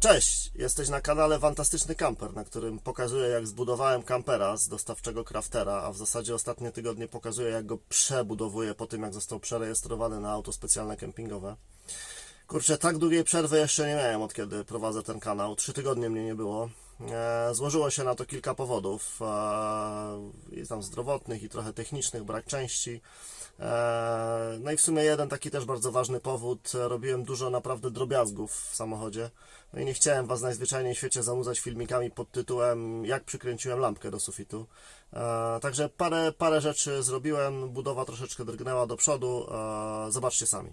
Cześć, jesteś na kanale Fantastyczny Camper, na którym pokazuję jak zbudowałem kampera z dostawczego craftera, a w zasadzie ostatnie tygodnie pokazuję jak go przebudowuję po tym jak został przerejestrowany na auto specjalne kempingowe. Kurczę, tak długiej przerwy jeszcze nie miałem od kiedy prowadzę ten kanał. Trzy tygodnie mnie nie było. E, złożyło się na to kilka powodów. E, i tam zdrowotnych i trochę technicznych, brak części. E, No i w sumie jeden taki też bardzo ważny powód. Robiłem dużo naprawdę drobiazgów w samochodzie. No i nie chciałem Was najzwyczajniej w świecie zanudzać filmikami pod tytułem Jak przykręciłem lampkę do sufitu. E, Także parę, parę rzeczy zrobiłem. Budowa troszeczkę drgnęła do przodu. E, Zobaczcie sami.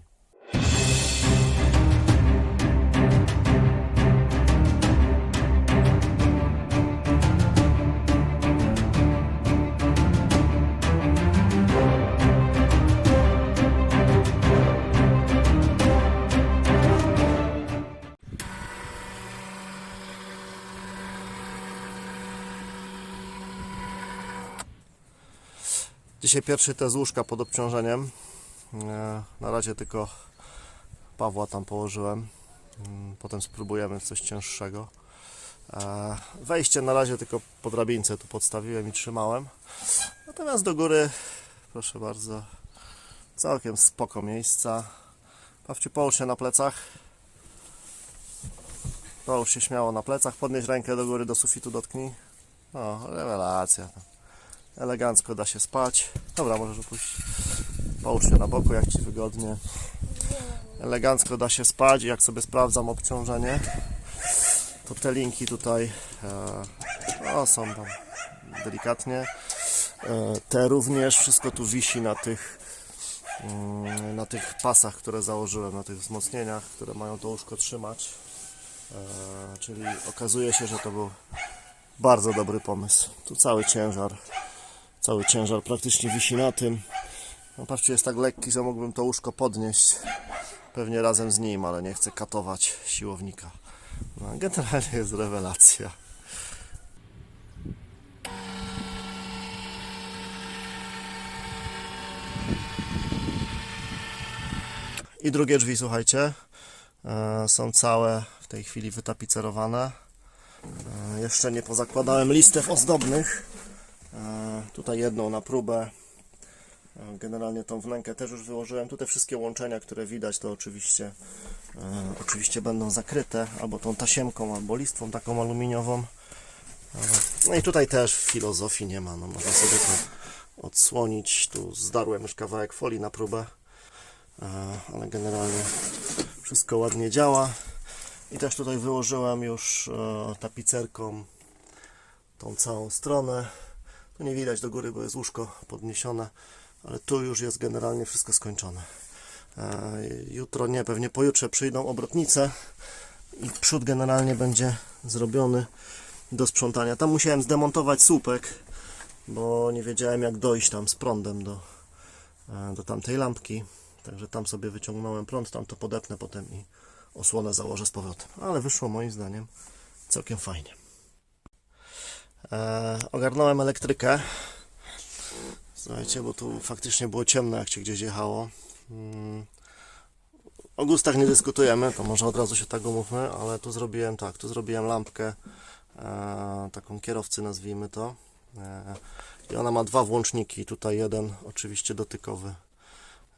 Dzisiaj pierwszy test łóżka pod obciążeniem. Na razie tylko Pawła tam położyłem. Mm, Potem spróbujemy coś cięższego. E, Wejście na razie tylko po drabince tu podstawiłem i trzymałem. Natomiast do góry, proszę bardzo, całkiem spoko miejsca. Pawciu, połóż się na plecach. Połóż się śmiało na plecach. Podnieś rękę do góry, do sufitu dotknij. O, rewelacja. Elegancko da się spać. Dobra, możesz opuścić. Połóż się na boku, jak Ci wygodnie. Elegancko da się spać. Jak sobie sprawdzam obciążenie, to te linki tutaj e, no, są tam delikatnie. E, te również, wszystko tu wisi na tych mm, na tych pasach, które założyłem, na tych wzmocnieniach, które mają to łóżko trzymać. E, czyli okazuje się, że to był bardzo dobry pomysł. Tu cały ciężar Cały ciężar praktycznie wisi na tym. No patrzcie, jest tak lekki, że mógłbym to łóżko podnieść. Pewnie razem z nim, ale nie chcę katować siłownika. No, generalnie jest rewelacja. I drugie drzwi, słuchajcie, e, są całe w tej chwili wytapicerowane. E, Jeszcze nie pozakładałem listew ozdobnych. E, Tutaj jedną na próbę. E, Generalnie tą wnękę też już wyłożyłem. Tutaj wszystkie łączenia, które widać, to oczywiście, e, oczywiście będą zakryte albo tą tasiemką, albo listwą taką aluminiową. No i tutaj też filozofii nie ma. No, można sobie to odsłonić. Tu zdarłem już kawałek folii na próbę, ale generalnie wszystko ładnie działa. I też tutaj wyłożyłem już tapicerką tą całą stronę. Tu nie widać do góry, bo jest łóżko podniesione, ale tu już jest generalnie wszystko skończone. E, Jutro nie, pewnie pojutrze przyjdą obrotnice i przód generalnie będzie zrobiony do sprzątania. Tam musiałem zdemontować słupek, bo nie wiedziałem jak dojść tam z prądem do, e, do tamtej lampki. Także tam sobie wyciągnąłem prąd, tam to podepnę potem i osłonę założę z powrotem. Ale wyszło moim zdaniem całkiem fajnie. E, ogarnąłem elektrykę. Słuchajcie, bo tu faktycznie było ciemno, jak się gdzieś jechało. Mm. O gustach nie dyskutujemy, to może od razu się tak umówmy, ale tu zrobiłem tak, tu zrobiłem lampkę e, taką kierowcy nazwijmy to. E, I ona ma dwa włączniki, tutaj jeden oczywiście dotykowy.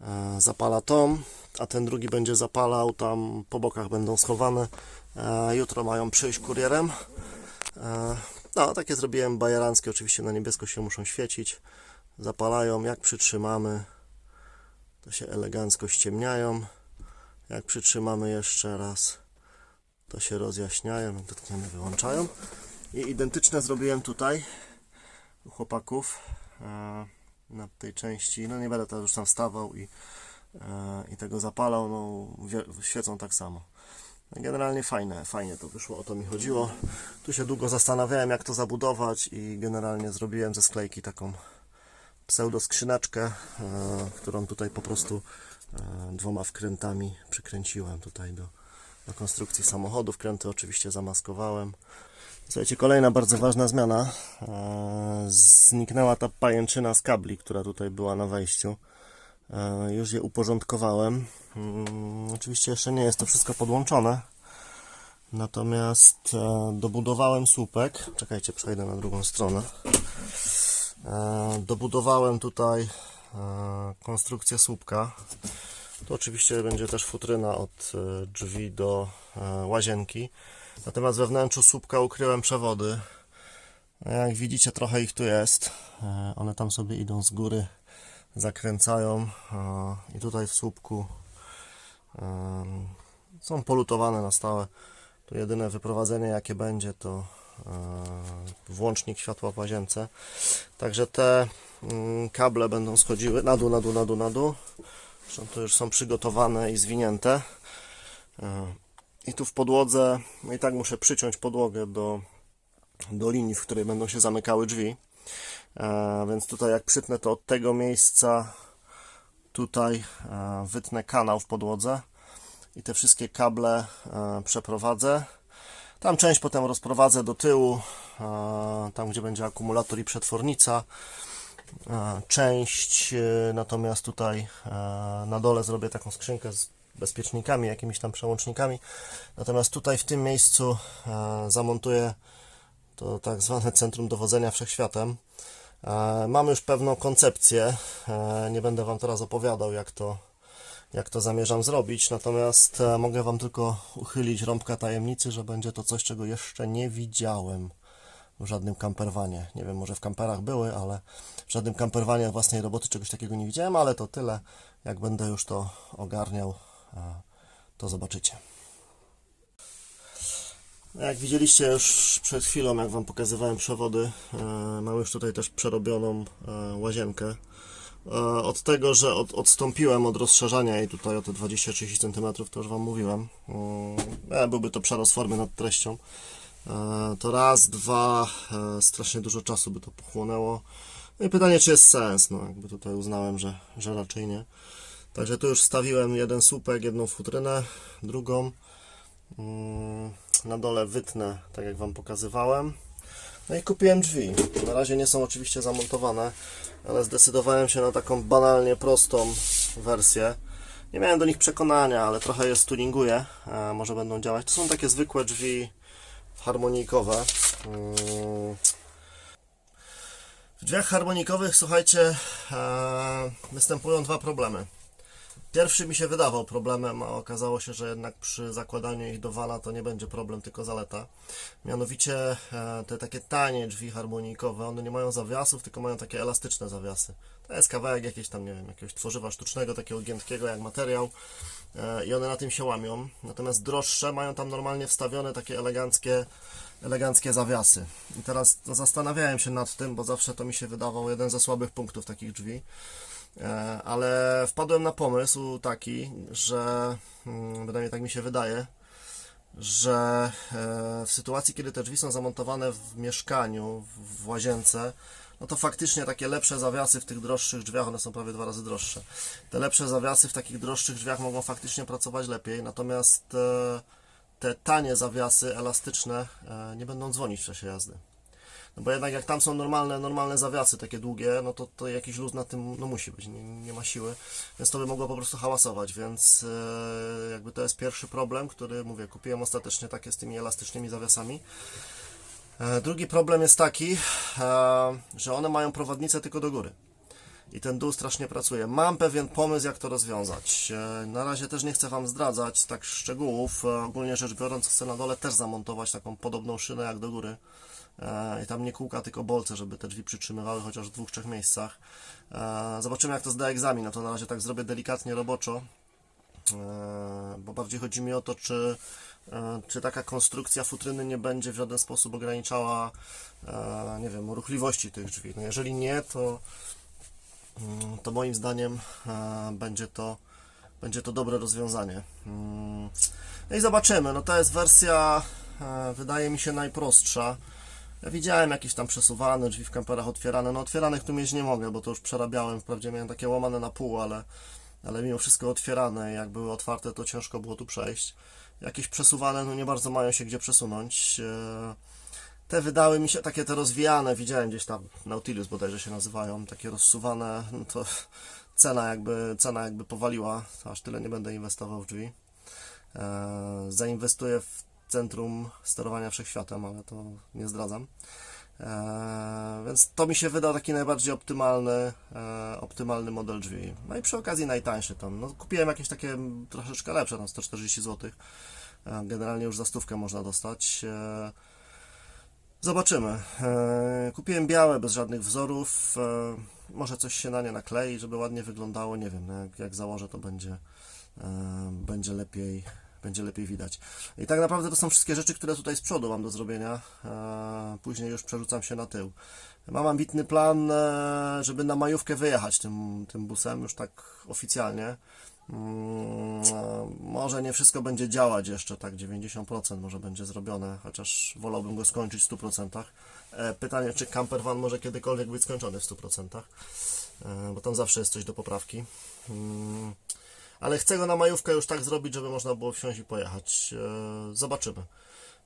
E, zapala tą, a ten drugi będzie zapalał, tam po bokach będą schowane. E, jutro mają przyjść kurierem. E, no, takie zrobiłem bajeranckie, oczywiście na niebiesko się muszą świecić. Zapalają, jak przytrzymamy, to się elegancko ściemniają. Jak przytrzymamy jeszcze raz, to się rozjaśniają, dotkniemy, wyłączają. I identyczne zrobiłem tutaj u chłopaków e, na tej części. No nie będę teraz już tam wstawał i, e, i tego zapalał, no wie- świecą tak samo. Generalnie fajne, fajnie to wyszło, o to mi chodziło. Tu się długo zastanawiałem, jak to zabudować i generalnie zrobiłem ze sklejki taką pseudo skrzyneczkę, e, którą tutaj po prostu e, dwoma wkrętami przykręciłem tutaj do, do konstrukcji samochodu. Wkręty oczywiście zamaskowałem. Słuchajcie, kolejna bardzo ważna zmiana. E, Zniknęła ta pajęczyna z kabli, która tutaj była na wejściu. E, Już je uporządkowałem. Mm, Oczywiście jeszcze nie jest to wszystko podłączone, Natomiast e, dobudowałem słupek. Czekajcie, przejdę na drugą stronę. E, dobudowałem tutaj konstrukcję słupka. To oczywiście będzie też futryna od drzwi do łazienki. Natomiast we wnętrzu słupka ukryłem przewody. Jak widzicie, trochę ich tu jest. One tam sobie idą z góry, zakręcają e, i tutaj w słupku em, są polutowane na stałe. Tu jedyne wyprowadzenie jakie będzie to e, włącznik światła w łazience. Także te mm, kable będą schodziły na dół, na dół, na dół, na dół. Zresztą to już są przygotowane i zwinięte. E, I tu w podłodze, no i tak muszę przyciąć podłogę do, do linii, w której będą się zamykały drzwi. E, Więc tutaj jak przytnę to od tego miejsca tutaj e, wytnę kanał w podłodze i te wszystkie kable e, przeprowadzę. Tam część potem rozprowadzę do tyłu, tam gdzie będzie akumulator i przetwornica. Część natomiast tutaj na dole zrobię taką skrzynkę z bezpiecznikami, jakimiś tam przełącznikami. Natomiast tutaj w tym miejscu zamontuję to tak zwane centrum dowodzenia wszechświatem. E, Mamy już pewną koncepcję. E, Nie będę Wam teraz opowiadał, jak to, jak to zamierzam zrobić, natomiast e, mogę Wam tylko uchylić rąbka tajemnicy, że będzie to coś, czego jeszcze nie widziałem w żadnym camperwanie. Nie wiem, może w kamperach były, ale w żadnym camperwanie własnej roboty czegoś takiego nie widziałem, ale to tyle. Jak będę już to ogarniał, to zobaczycie. Jak widzieliście już przed chwilą, jak Wam pokazywałem przewody, e, mam już tutaj też przerobioną e, łazienkę. E, Od tego, że od, odstąpiłem od rozszerzania jej tutaj o te 20-30 cm, to już Wam mówiłem. Mm, Byłby to przerost formy nad treścią. To raz, dwa, strasznie dużo czasu by to pochłonęło. No i pytanie, czy jest sens? No, jakby tutaj uznałem, że, że raczej nie. Także tu już wstawiłem jeden słupek, jedną futrynę, drugą. Na dole wytnę, tak jak Wam pokazywałem. No i kupiłem drzwi. Na razie nie są oczywiście zamontowane, ale zdecydowałem się na taką banalnie prostą wersję. Nie miałem do nich przekonania, ale trochę je stuninguję. E, może będą działać. To są takie zwykłe drzwi harmonijkowe. Mm. W drzwiach harmonikowych, słuchajcie, e, występują dwa problemy. Pierwszy mi się wydawał problemem, a okazało się, że jednak przy zakładaniu ich do wana to nie będzie problem, tylko zaleta. Mianowicie e, te takie tanie drzwi harmonijkowe, one nie mają zawiasów, tylko mają takie elastyczne zawiasy. To jest kawałek jakiegoś tam, nie wiem, jakiegoś tworzywa sztucznego, takiego giętkiego jak materiał e, i one na tym się łamią. Natomiast droższe mają tam normalnie wstawione takie eleganckie, eleganckie zawiasy. I teraz zastanawiałem się nad tym, bo zawsze to mi się wydawał jeden ze słabych punktów takich drzwi. E, ale wpadłem na pomysł taki, że mm, bynajmniej tak mi się wydaje, że e, w sytuacji, kiedy te drzwi są zamontowane w mieszkaniu, w- łazience, no to faktycznie takie lepsze zawiasy w tych droższych drzwiach, one są prawie dwa razy droższe. Te lepsze zawiasy w takich droższych drzwiach mogą faktycznie pracować lepiej, natomiast e, te tanie zawiasy elastyczne nie będą dzwonić w czasie jazdy. No bo jednak jak tam są normalne, normalne zawiasy, takie długie, no to, to jakiś luz na tym no musi być, nie, nie ma siły, więc to by mogło po prostu hałasować, więc e, jakby to jest pierwszy problem, który mówię, kupiłem ostatecznie takie z tymi elastycznymi zawiasami. E, drugi problem jest taki, e, że one mają prowadnicę tylko do góry. I ten dół strasznie pracuje. Mam pewien pomysł, jak to rozwiązać. Na razie też nie chcę Wam zdradzać tak szczegółów. Ogólnie rzecz biorąc, chcę na dole też zamontować taką podobną szynę jak do góry. E, I tam nie kółka, tylko bolce, żeby te drzwi przytrzymywały chociaż w dwóch, trzech miejscach. E, Zobaczymy, jak to zda egzamin. No to na razie tak zrobię delikatnie roboczo. E, Bo bardziej chodzi mi o to, czy, czy taka konstrukcja futryny nie będzie w żaden sposób ograniczała, nie wiem, ruchliwości tych drzwi. No jeżeli nie, to, mm, to moim zdaniem będzie to, będzie to dobre rozwiązanie. Mm, No i zobaczymy. No to jest wersja, wydaje mi się, najprostsza. Ja widziałem jakieś tam przesuwane drzwi w kamperach otwierane. No otwieranych tu mieć nie mogę, bo to już przerabiałem. Wprawdzie miałem takie łamane na pół, ale, ale mimo wszystko otwierane. Jak były otwarte, to ciężko było tu przejść. Jakieś przesuwane, no nie bardzo mają się gdzie przesunąć. E, Te wydały mi się takie te rozwijane, widziałem gdzieś tam, Nautilus bodajże się nazywają, takie rozsuwane, no to cena jakby, cena jakby powaliła, aż tyle nie będę inwestował w drzwi. E, Zainwestuję w centrum sterowania wszechświatem, ale to nie zdradzam. E, więc to mi się wydał taki najbardziej optymalny, e, optymalny model drzwi. No i przy okazji najtańszy tam. No, kupiłem jakieś takie troszeczkę lepsze, tam 140 zł. E, generalnie już za stówkę można dostać. E, zobaczymy. E, kupiłem białe, bez żadnych wzorów. E, może coś się na nie naklei, żeby ładnie wyglądało. Nie wiem, no jak, jak założę, to będzie, e, będzie lepiej. Będzie lepiej widać. I tak naprawdę to są wszystkie rzeczy, które tutaj z przodu mam do zrobienia. E, Później już przerzucam się na tył. Mam ambitny plan, e, żeby na majówkę wyjechać tym, tym busem, już tak oficjalnie. Mm, e, Może nie wszystko będzie działać jeszcze, tak 90% może będzie zrobione, chociaż wolałbym go skończyć w 100%. E, Pytanie, czy campervan może kiedykolwiek być skończony w 100%, e, bo tam zawsze jest coś do poprawki. Ale chcę go na majówkę już tak zrobić, żeby można było wsiąść i pojechać. E, Zobaczymy.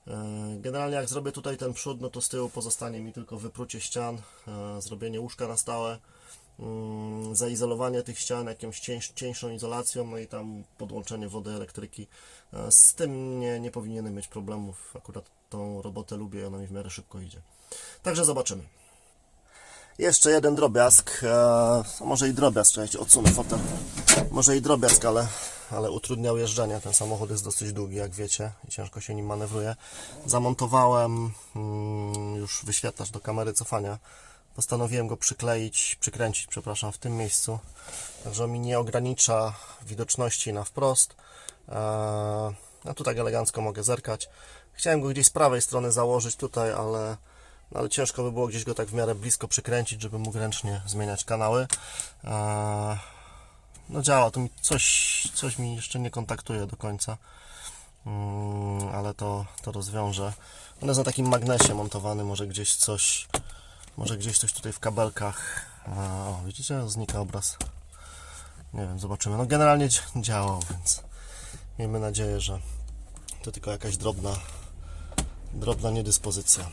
E, Generalnie jak zrobię tutaj ten przód, no to z tyłu pozostanie mi tylko wyprucie ścian, e, zrobienie łóżka na stałe, mm, zaizolowanie tych ścian jakąś cieńsz, cieńszą izolacją, no i tam podłączenie wody, elektryki. Z tym nie, nie powinienem mieć problemów. Akurat tą robotę lubię i ona mi w miarę szybko idzie. Także zobaczymy. Jeszcze jeden drobiazg, może i drobiazg, czekajcie, odsunę fotel. Może i drobiazg, ale, ale utrudniał jeżdżenie. Ten samochód jest dosyć długi, jak wiecie, i ciężko się nim manewruje. Zamontowałem mm, już wyświetlacz do kamery cofania. Postanowiłem go przykleić, przykręcić, przepraszam, w tym miejscu. Także mi nie ogranicza widoczności na wprost. E, a tu tak elegancko mogę zerkać. Chciałem go gdzieś z prawej strony założyć tutaj, ale no ale ciężko by było gdzieś go tak w miarę blisko przykręcić, żeby mógł ręcznie zmieniać kanały. Eee, No działa, to mi coś, coś mi jeszcze nie kontaktuje do końca, Mm, ale to, to rozwiążę. On jest na takim magnesie montowany, może gdzieś coś, może gdzieś coś tutaj w kabelkach. O, widzicie, znika obraz. Nie wiem, zobaczymy. No generalnie dzi- działał, więc miejmy nadzieję, że to tylko jakaś drobna, drobna niedyspozycja.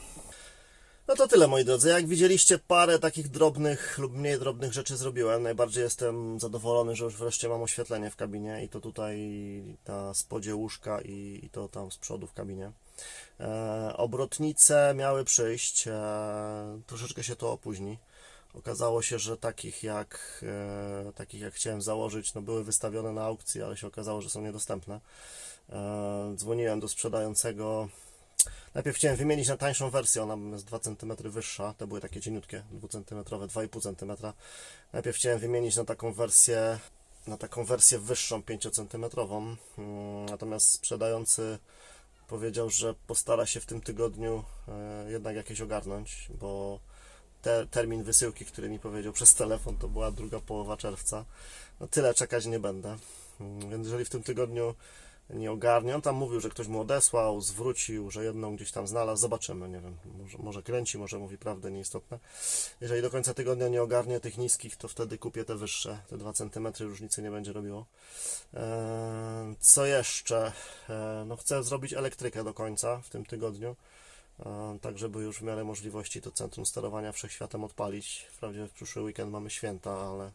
No to tyle moi drodzy. Jak widzieliście, parę takich drobnych lub mniej drobnych rzeczy zrobiłem. Najbardziej jestem zadowolony, że już wreszcie mam oświetlenie w kabinie i to tutaj na spodzie łóżka i, i to tam z przodu w kabinie. E, obrotnice miały przyjść. E, troszeczkę się to opóźni. Okazało się, że takich jak, e, takich jak chciałem założyć, no były wystawione na aukcji, ale się okazało, że są niedostępne. E, dzwoniłem do sprzedającego. Najpierw chciałem wymienić na tańszą wersję, ona jest 2 cm wyższa, te były takie cieniutkie, 2 cm, 2,5 cm. Najpierw chciałem wymienić na taką wersję, na taką wersję wyższą, 5 cm. Mm, Natomiast sprzedający powiedział, że postara się w tym tygodniu e, jednak jakieś ogarnąć, bo te, termin wysyłki, który mi powiedział przez telefon, to była druga połowa czerwca. No tyle czekać nie będę. Mm, Więc jeżeli w tym tygodniu nie ogarnie, on tam mówił, że ktoś mu odesłał, zwrócił, że jedną gdzieś tam znalazł, zobaczymy, nie wiem, może, może kręci, może mówi prawdę, nieistotne. Jeżeli do końca tygodnia nie ogarnie tych niskich, to wtedy kupię te wyższe, te 2 cm różnicy nie będzie robiło. Eee, Co jeszcze? Eee, No chcę zrobić elektrykę do końca w tym tygodniu. E, tak żeby już w miarę możliwości to centrum sterowania wszechświatem odpalić. Wprawdzie w przyszły weekend mamy święta, ale,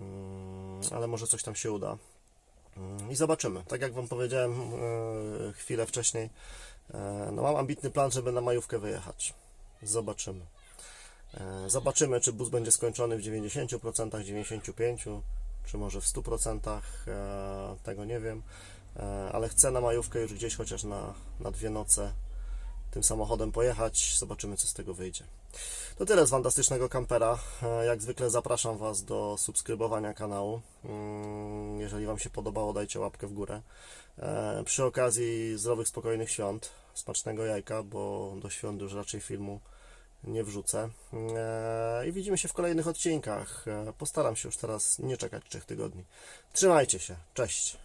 mm, ale może coś tam się uda. Mm, I zobaczymy. Tak jak Wam powiedziałem e, chwilę wcześniej, e, no mam ambitny plan, żeby na majówkę wyjechać. Zobaczymy. E, Zobaczymy, czy bus będzie skończony w 90%, 95%, czy może w 100%. e, Tego nie wiem. Ale chcę na majówkę już gdzieś chociaż na, na dwie noce tym samochodem pojechać. Zobaczymy, co z tego wyjdzie. To tyle z fantastycznego kampera. E, Jak zwykle zapraszam Was do subskrybowania kanału. Mm, Jeżeli Wam się podobało, dajcie łapkę w górę. E, Przy okazji zdrowych, spokojnych świąt, smacznego jajka, bo do świąt już raczej filmu nie wrzucę. E, I widzimy się w kolejnych odcinkach. Postaram się już teraz nie czekać trzech tygodni. Trzymajcie się. Cześć.